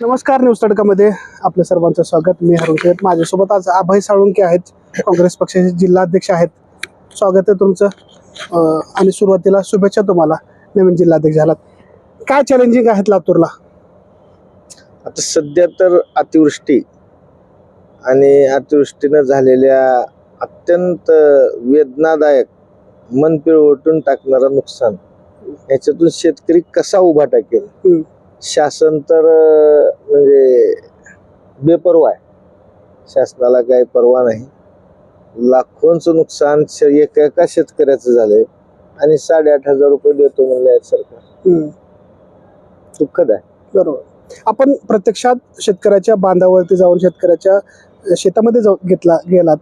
नमस्कार न्यूज तडकामध्ये आपल्या सर्वांचं स्वागत. मी हरुण माझ्यासोबत आज अभय साळुंके आहेत. काँग्रेस पक्षाचे जिल्हाध्यक्ष आहेत. स्वागत आहे तुमचं. आणि सुरुवातीला शुभेच्छा तुम्हाला. नवीन जिल्हाध्यक्ष झालात. काय चॅलेंजिंग आहेत लातूरला? आता सध्या तर अतिवृष्टी आणि अतिवृष्टीनं झालेल्या अत्यंत वेदनादायक मन पिळवटून टाकणारं नुकसान. याच्यातून शेतकरी कसा उभा टाकेल. शासन तर म्हणजे बेपर्वा आहे. शासनाला काही परवा नाही. लाखोंचं नुकसान एका एका शेतकऱ्याचं झालंय. आणि साडेआठ हजार रुपये देतो म्हणले आहेत सरकार. दुःखद आहे. बरोबर. आपण प्रत्यक्षात शेतकऱ्याच्या बांधावरती जाऊन शेतकऱ्याच्या शेतामध्ये जाऊ घेतला गेलात.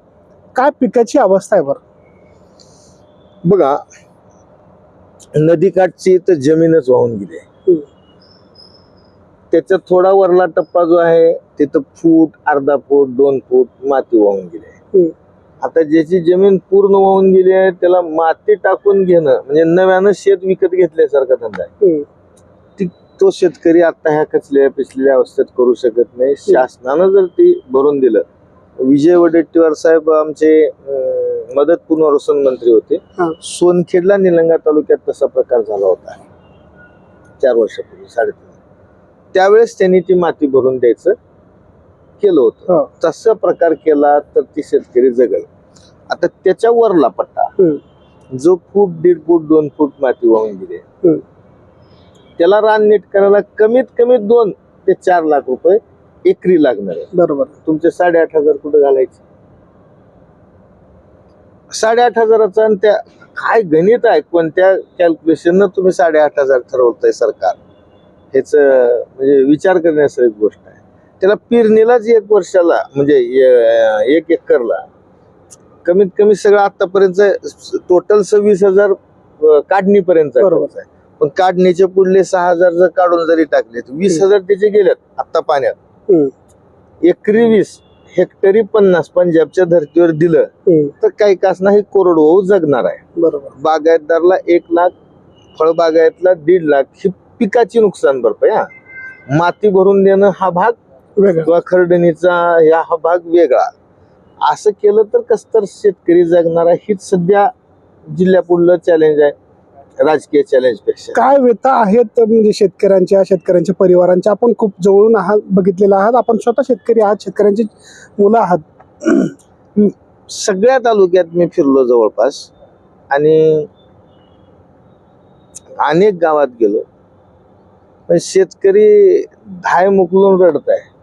काय पिकाची अवस्था आहे बरं? बघा नदीकाठची तर जमीनच वाहून गेली. त्याचा थोडा वरला टप्पा जो आहे तिथं फूट अर्धा फूट दोन फूट माती वाहून गेली आहे. आता ज्याची जमीन पूर्ण वाहून गेली आहे त्याला माती टाकून घेणं म्हणजे नव्यानं शेत विकत घेतल्यासारखा धंदा आहे. तो शेतकरी आता ह्या कचल्या पिचलेल्या अवस्थेत करू शकत नाही. शासनानं जर ती भरून दिलं विजय वडेट्टीवार साहेब आमचे मदत पुनर्वसन मंत्री होते. सोनखेडला निलंगा तालुक्यात तसा प्रकार झाला होता. चार वर्षापूर्वी साडेतीन त्यावेळेस त्यांनी ती माती भरून द्यायचं केलं होतं. हो. तसा प्रकार केला तर ती शेतकरी जगल. आता त्याच्या वरला पट्टा. जो फूट दीड फूट दोन फूट माती वाहून गेली. त्याला रान नीट करायला कमीत कमी दोन ते चार लाख रुपये एकरी लागणार आहे. बरोबर. तुमचे साडेआठ हजार कुठे घालायचे? साडेआठ हजाराचा आणि त्या काय गणित आहे कोणत्या कॅल्क्युलेशन तुम्ही साडेआठ हजार ठरवताय सरकार? ह्याच म्हणजे विचार करण्यासारखी गोष्ट आहे. त्याला पेरणीलाच एक वर्षाला म्हणजे एक एकरला कमीत कमी सगळं आतापर्यंत टोटल सव्वीस हजार काढणीपर्यंत. आहे. पण काढणीचे पुढले सहा हजार जर काढून जरी टाकले तर वीस हजार त्याचे गेलेत आता पाण्यात. एकरी वीस हेक्टरी पन्नास पंजाबच्या धर्तीवर दिलं तर काही कास नाही कोरडवाहू जगणार आहे. बरोबर. बागायतदारला एक लाख फळबागायतला दीड लाख ही पिकाची नुकसान भरपाई हा. माती भरून देणं हा भाग वेगळं. किंवा खरडणीचा या हा भाग वेगळा. असं केलं तर कस तर शेतकरी जगणार आहे हीच सध्या जिल्ह्यापुढलं चॅलेंज आहे राजकीय चॅलेंजपेक्षा. काय व्यथा आहेत म्हणजे शेतकऱ्यांच्या शेतकऱ्यांच्या परिवारांच्या? आपण खूप जवळून आहात बघितलेला आहात. आपण स्वतः शेतकरी आहात शेतकऱ्यांची मुलं आहात. सगळ्या तालुक्यात मी फिरलो जवळपास. आणि अनेक गावात गेलो. पण शेतकरी धाय मुकलून रडत आहे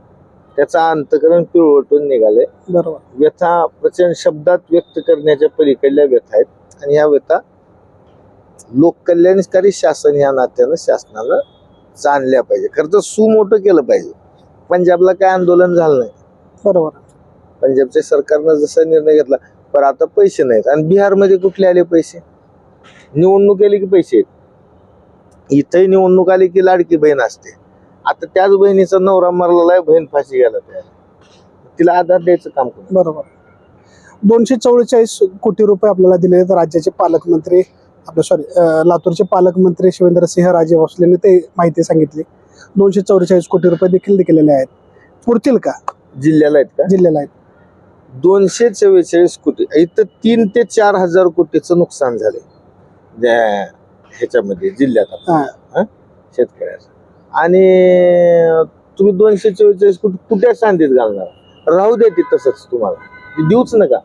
त्याचा अंतकरण पिळवटून निघाले बरोबर. व्यथा प्रचंड शब्दात व्यक्त करण्याच्या पलीकडल्या व्यथा आहेत. आणि ह्या व्यथा लोककल्याणकारी शासन या नात्यानं शासनानं जाणल्या पाहिजे. खरं तर सुमोठं केलं पाहिजे. पंजाबला काय आंदोलन झालं नाही. बरोबर. पंजाबच्या सरकारनं जसा निर्णय घेतला पण आता पैसे नाहीत. आणि बिहारमध्ये कुठले आले पैसे? निवडणूक आली की पैसे आहेत. इथंही निवडणूक आली की लाडकी बहीण असते. आता त्याच बहिणीचा नवरा मरलेला आहे बहीण फाशी घ्यायला तयार तिला आधार द्यायचं काम करू. बरोबर. दोनशे चौवेचाळीस कोटी रुपये आपल्याला दिले आहेत राज्याचे पालकमंत्री आपले सॉरी लातूरचे पालकमंत्री शिवेंद्रसिंह राजे भोसलेने ते माहिती सांगितली. दोनशे चौवेचाळीस कोटी रुपये देखील दिलेले आहेत. पुरतील का? जिल्ह्याला आहेत का? जिल्ह्याला आहेत. दोनशे चव्वेचाळीस कोटी इथं तीन ते चार हजार कोटीचं नुकसान झाले त्या ह्याच्यामध्ये जिल्ह्यात आपल्या, हा. हं? शेतकऱ्याचं. आणि तुम्ही दोनशे चव्वेचाळीस कोटी कुठे सांधीत घालणार? राहू द्या ते तसंच तुम्हाला. ते देऊच नका.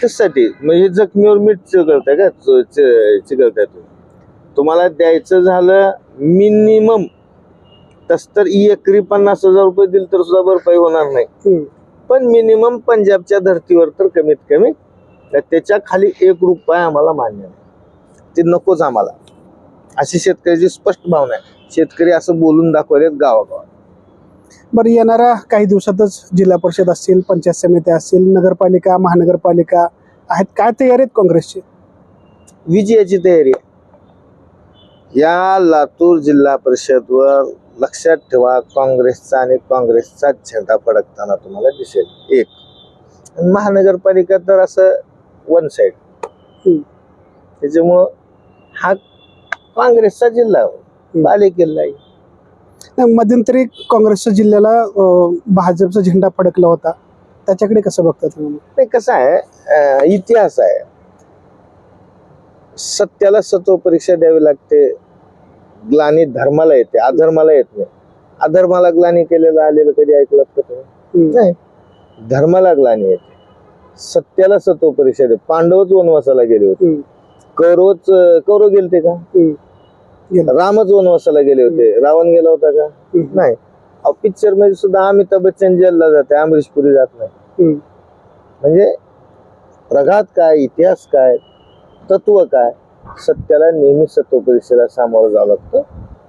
त्यासाठी म्हणजे जखमीवर मीठ चिघळताय का? च- च- चिघळताय तुम्ही तुम्हाला द्यायचं झालं मिनिमम तस तर एकरी पन्नास हजार रुपये दिले तर सुद्धा भरपाई होणार नाही. हम्म. पण मिनिमम पंजाबच्या धर्तीवर तर कमीत कमी त्याच्याखाली एक रुपया आम्हाला मान्य नाही. ते नकोच आम्हाला. अशी शेतकऱ्याची स्पष्ट भावना आहे. शेतकरी असं बोलून दाखवलेत गावागावात. बरं येणाऱ्या काही दिवसातच जिल्हा परिषद असतील पंचायत समित्या असतील नगरपालिका महानगरपालिका आहेत काय तयारी आहेत काँग्रेसची? विजयाची तयारी आहे. या लातूर जिल्हा परिषदवर लक्षात ठेवा काँग्रेसचा आणि काँग्रेसचा झेंडा फडकताना तुम्हाला दिसेल. एक. महानगरपालिका तर असं वन साइड हम्म. त्याच्यामुळं हा काँग्रेसचा जिल्हा आहे. बालेकिल्ला आहे. नाही, मध्यंतरी काँग्रेसच्या जिल्ह्याला अं, भाजपचा झेंडा फडकला होता. त्याच्याकडे कसं बघता तुम्ही? ते कसं आहे अं, इतिहास आहे. सत्याला सत्व परीक्षा द्यावी लागते. ग्लानी धर्माला येते अधर्माला येत नाही. अधर्माला ग्लानी केलेलं आलेलं कधी ऐकलं का तुम्ही? हम्म. नाही. धर्माला ग्लानी येते. सत्याला सत्व परीक्षा दे. पांडवच वनवासाला गेले होते. हम्म. कौरवच कौरव गेलते का. रामच वनवासाला गेले होते. रावण गेला होता का. नाही. पिक्चरमध्ये सुद्धा अमिताभ बच्चन जेलला जाते अमरीश पुरी जात नाही. म्हणजे प्रघात काय इतिहास काय तत्व काय सत्याला नेहमी सत्व परीक्षेला सामोरं जावं लागतं.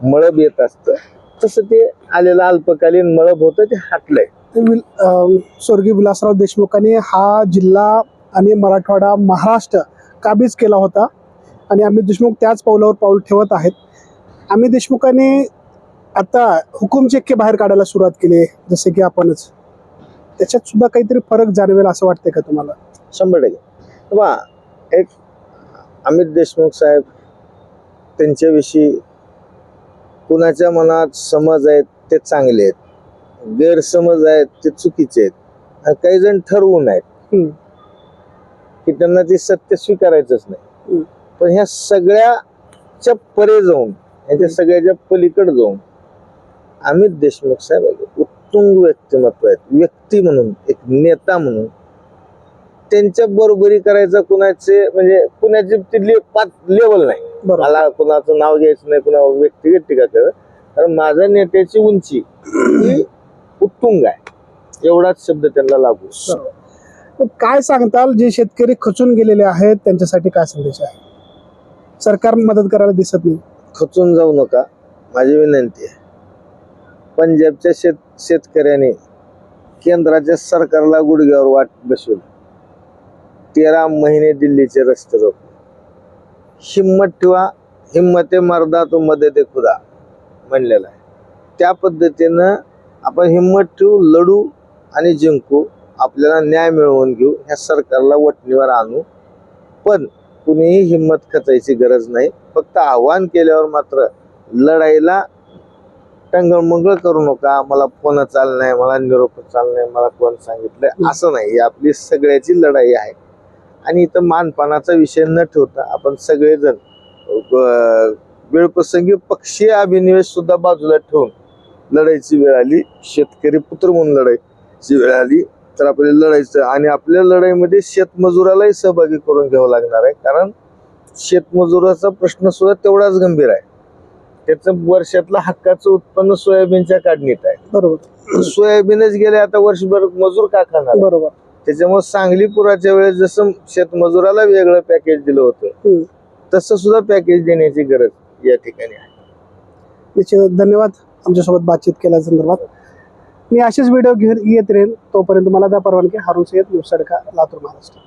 मळब येत असतं. तसं ते आलेलं अल्पकालीन मळब होतं ते हटलंय. स्वर्गीय विलासराव देशमुखांनी हा जिल्हा आणि मराठवाडा महाराष्ट्र काबीज केला होता. आणि अमित देशमुख त्याच पावलावर पाऊल ठेवत आहेत. अमित देशमुखांनी आता हुकुमचेक्के बाहेर काढायला सुरुवात केली आहे जसे की आपणच. त्याच्यात सुद्धा काहीतरी फरक जाणवेल असं वाटतंय का तुम्हाला? शंभर टक्के. बा एक अमित देशमुख साहेब त्यांच्याविषयी कुणाच्या मनात समज आहेत ते चांगले आहेत. गैरसमज आहेत ते चुकीचे आहेत. आणि काही जण ठरवून आहेत. की त्यांना ते सत्य स्वीकारायचंच नाही. पण ह्या सगळ्याच्या परे जाऊन ह्याच्या सगळ्याच्या पलीकडे जाऊन अमित देशमुख साहेब एक उत्तुंग व्यक्तिमत्व आहेत. व्यक्ती म्हणून एक नेता म्हणून. त्यांच्या बरोबरी करायचा कुणाचे म्हणजे कुणाची तिथली पाच लेवल नाही. मला कुणाचं नाव घ्यायचं नाही कुणा व्यक्तिगत टीका करत कारण माझ्या नेत्याची उंची ही उत्तुंग आहे. एवढाच शब्द त्यांना लागू. काय सांगताल जे शेतकरी खचून गेलेले आहेत त्यांच्यासाठी काय संदेश आहे? सरकार मदत करायला दिसत नाही. खचून जाऊ नका. माझी विनंती आहे. पंजाबच्या शेत शेतकऱ्याने केंद्राच्या सरकारला गुडघ्यावर वाट बसवली. तेरा महिने दिल्लीचे रस्ते रोखले. हिंमत ठेवा. हिंमते मर्दा तो मदत खुदा म्हणलेलं आहे. त्या पद्धतीनं आपण हिंमत ठेवू लढू आणि जिंकू. आपल्याला न्याय मिळवून घेऊ. ह्या सरकारला वटणीवर आणू. पण कुणीही हिंमत खचायची गरज नाही. फक्त आव्हान केल्यावर मात्र लढाईला टंगळमंगळ करू नका. मला फोन चाल नाही मला निरोप चाल नाही मला कोण सांगितलंय? असं नाही. ही आपली सगळ्याची लढाई आहे. आणि इथं मानपानाचा विषय न ठेवता आपण सगळेजण वेळप्रसंगी पक्षीय अभिनिवेश सुद्धा बाजूला ठेवून लढाईची वेळ आली. शेतकरी पुत्र म्हणून लढाईची वेळ आली. तर आपल्याला लढायचं आणि आपल्या लढाईमध्ये शेतमजुरालाही सहभागी करून घ्यावं लागणार आहे. कारण शेतमजुराचा प्रश्न सुद्धा तेवढाच गंभीर आहे. त्याचं वर्षातलं हक्काचं उत्पन्न सोयाबीनच्या काढणीत आहे. बरोबर. सोयाबीनच गेले आता वर्षभर मजूर का खाणार? बरोबर. त्याच्यामुळे सांगली पुराच्या वेळेस जसं शेतमजुराला वेगळं पॅकेज दिलं होतं. तसं सुद्धा पॅकेज देण्याची गरज या ठिकाणी आहे. निश्चित धन्यवाद. आमच्यासोबत बातचीत केल्या संदर्भात मी असेच व्हिडिओ घेऊन येत राहील तोपर्यंत मला द्या परवानगी. हारून येत न्यूज सडका लातूर महाराष्ट्र.